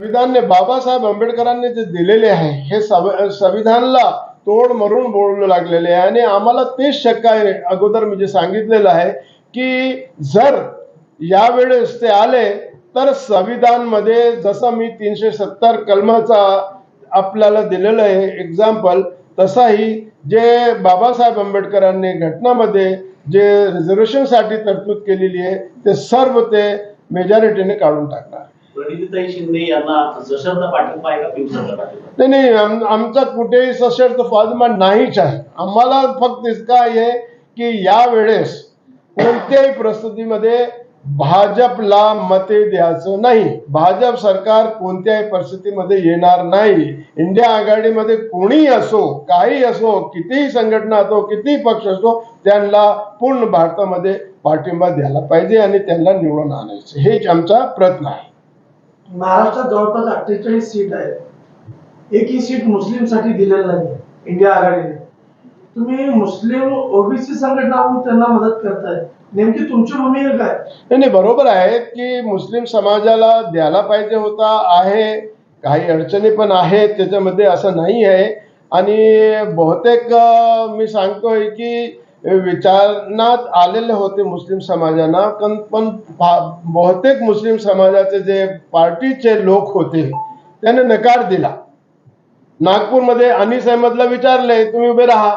संविधानने बाबासाहेब आंबेडकरांनी जे दिलेले आहे हे संविधानला तोड मरून बोलू लागलेले आहे. आणि आम्हाला तेच शक्य आहे. अगोदर मी जे सांगितलेलं आहे की जर यावेळेस ते आले तर संविधानमध्ये जसं मी तीनशे सत्तर कलमाचा आपल्याला दिलेलं आहे एक्झाम्पल तसाही जे बाबासाहेब आंबेडकरांनी घटनामध्ये जे रिझर्वेशनसाठी तरतूद केलेली आहे ते सर्व ते मेजॉरिटीने काढून टाकणार. प्रणितीताई शिंदे यांना सशर्त पाठिंबा आहे का? बिनशर्त पाठिंबा नाही नाही आम- आमचा कुठेही सशर्त पाठिंबा नाहीच आहे. आम्हाला फक्त इतकं आहे की यावेळेस कोणत्याही परिस्थितीमध्ये भाजपला मते द्यायचं नाही. भाजप सरकार कोणत्याही परिस्थितीमध्ये येणार नाही. इंडिया आघाडीमध्ये कोणीही असो काही असो कितीही संघटना असो कितीही पक्ष असो त्यांना पूर्ण भारतामध्ये पाठिंबा द्यायला पाहिजे आणि त्यांना निवडून आणायचं. हेच आमचा प्रयत्न आहे. महाराष्ट्रात जवळपास अठ्ठेचाळीस सीट आहेत. एकही सीट मुस्लिमसाठी दिलेलं नाही. इंडिया आघाडीने. तुम्ही मुस्लिम ओबीसी संघटना त्यांना मदत करताय. नेमकी तुमची भूमिका काय? नाही नाही बरोबर आहे की मुस्लिम समाजाला द्यायला पाहिजे होता आहे. काही अडचणी पण आहेत त्याच्यामध्ये असं नाही आहे. आणि बहुतेक मी सांगतोय की विचारणात आलेले होते मुस्लिम समाजांना. पण पण भा- बहुतेक मुस्लिम समाजाचे जे पार्टीचे लोक होते त्याने नकार दिला. नागपूरमध्ये अनिस अहमदला विचारले तुम्ही उभे राहा.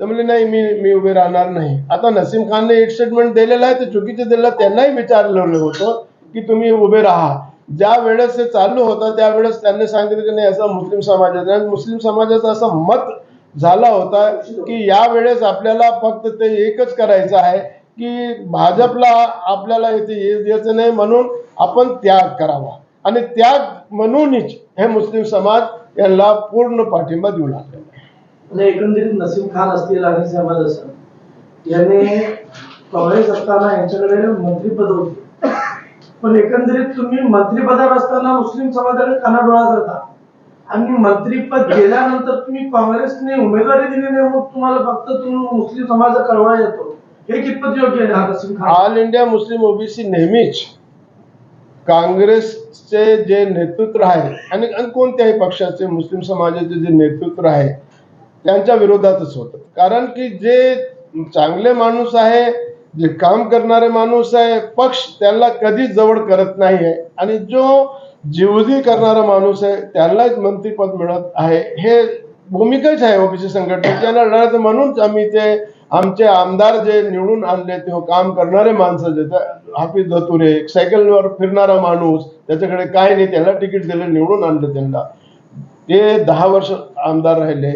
तर म्हणले नाही मी मी उभे राहणार नाही. आता नसीम खानने एक स्टेटमेंट दिलेलं आहे ते चुकीचं दिलं त्यांनाही विचारलेलं होतं की तुम्ही उभे राहा. ज्या वेळेस ते चालू होतं त्यावेळेस त्यांनी सांगितलं की नाही असं मुस्लिम समाजाचं मुस्लिम समाजाचं असं मत झाला होता की यावेळेस आपल्याला फक्त ते एकच करायचं आहे की भाजपला आपल्याला इथे येऊ द्यायचं नाही म्हणून आपण त्याग करावा. आणि त्याग म्हणूनच हे मुस्लिम समाज यांना पूर्ण पाठिंबा देऊ लागला. म्हणजे एकंदरीत नसीम खान असतील आणि समाज असेल याने काँग्रेस असताना यांच्याकडे मंत्रीपद होते. पण एकंदरीत तुम्ही मंत्रीपदावर असताना मुस्लिम समाजाकडे कानाडोळा करता. आणि मंत्रीपद गेल्यानंतर तुम्ही काँग्रेसने उमेदवारी दिली नाही मग तुम्हाला फक्त तुम्ही मुस्लिम समाज कळवा येतो. हे कितपत योग्य आहे ऑल इंडिया मुस्लिम ओबीसी नेहमीच काँग्रेसचे जे नेतृत्व आहे आणि आणि कोणत्याही पक्षाचे मुस्लिम समाजाचे जे नेतृत्व आहे त्यांच्या विरोधातच होतं. कारण की जे चांगले माणूस आहे जे काम करणारे माणूस आहे पक्ष त्याला कधीच जवळ करत नाही आहे आणि जो जीवदी करणारा माणूस आहे त्यालाच मंत्रीपद मिळत आहे. हे भूमिकाच आहे ओबीसी संघटनेची आणि लढायचं म्हणूनच आम्ही ते आमचे आमदार जे निवडून आणले ते हो काम करणारे माणसं जे हाफिज धतुरे सायकलवर फिरणारा माणूस त्याच्याकडे काय नाही त्याला तिकीट दिलं निवडून आणलं त्यांना. ते दहा वर्ष आमदार राहिले.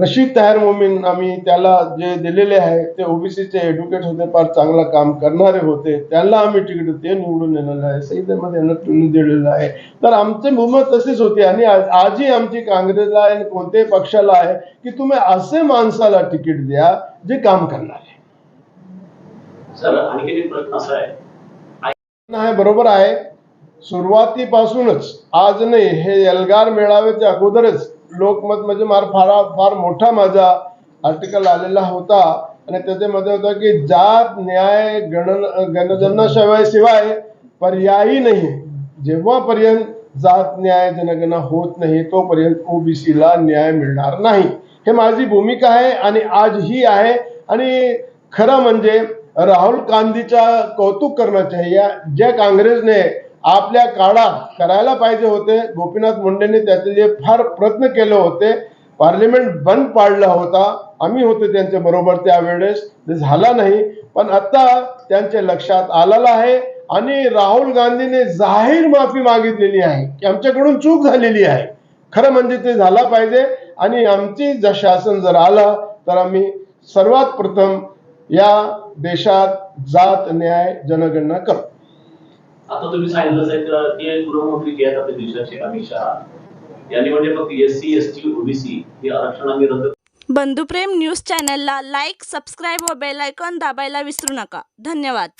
रशीद ताहेर मोमीन आम्ही त्याला जे दिलेले आहे ते ओबीसीचे एडव्होकेट होते फार चांगला काम करणारे होते. त्याला आम्ही तिकीट ते निवडून येलेलं आहे. यांना निवडून दिलेलं आहे. तर आमची भूमिका तशीच होती आणि आज- आजही आमची काँग्रेसला आणि कोणत्याही पक्षाला आहे की तुम्ही असे माणसाला तिकीट द्या जे काम करणार आहे. सर आणखी प्रश्न असा आहे. आहे बरोबर आहे. सुरुवातीपासूनच आज नाही हे एल्गार मेळाव्याच्या अगोदरच लोकमत म्हणजे मार फार फार मोठा माझा आर्टिकल आलेला होता. आणि त्याच्यामध्ये होता की जात न्याय गण गणजनाशिवाय शिवाय पर्यायी नाही. जेव्हापर्यंत जात न्याय जनगणना होत नाही तोपर्यंत ओबीसीला न्याय मिळणार नाही. हे माझी भूमिका आहे आणि आज ही आहे. आणि खरं म्हणजे राहुल गांधीचा कौतुक करण्याच्या या ज्या काँग्रेसने आपल्या काळात करायला पाहिजे होते. गोपीनाथ मुंडेंनी त्याचे जे फार प्रयत्न केले होते पार्लिमेंट बंद पाडला होता. आम्ही होते त्यांच्या बरोबर त्यावेळेस. ते झाला नाही. पण आता त्यांच्या लक्षात आलेलं आहे आणि राहुल गांधीने जाहीर माफी मागितलेली आहे की आमच्याकडून चूक झालेली आहे. खरं म्हणजे ते झाला पाहिजे. आणि आमची जर शासन जर आलं तर आम्ही सर्वात प्रथम या देशात जात न्याय जनगणना करू आता तुम्ही सांगितलं साहेब की गृहमंत्री जे आहेत आपले देशाचे अमित शहा यांनी म्हणजे फक्त एससी एसटी ओबीसी हे आरक्षण आम्ही रद्द बंधुप्रेम न्यूज चॅनलला लाईक सबस्क्राईब व बेल आयकॉन दाबायला विसरू नका. धन्यवाद.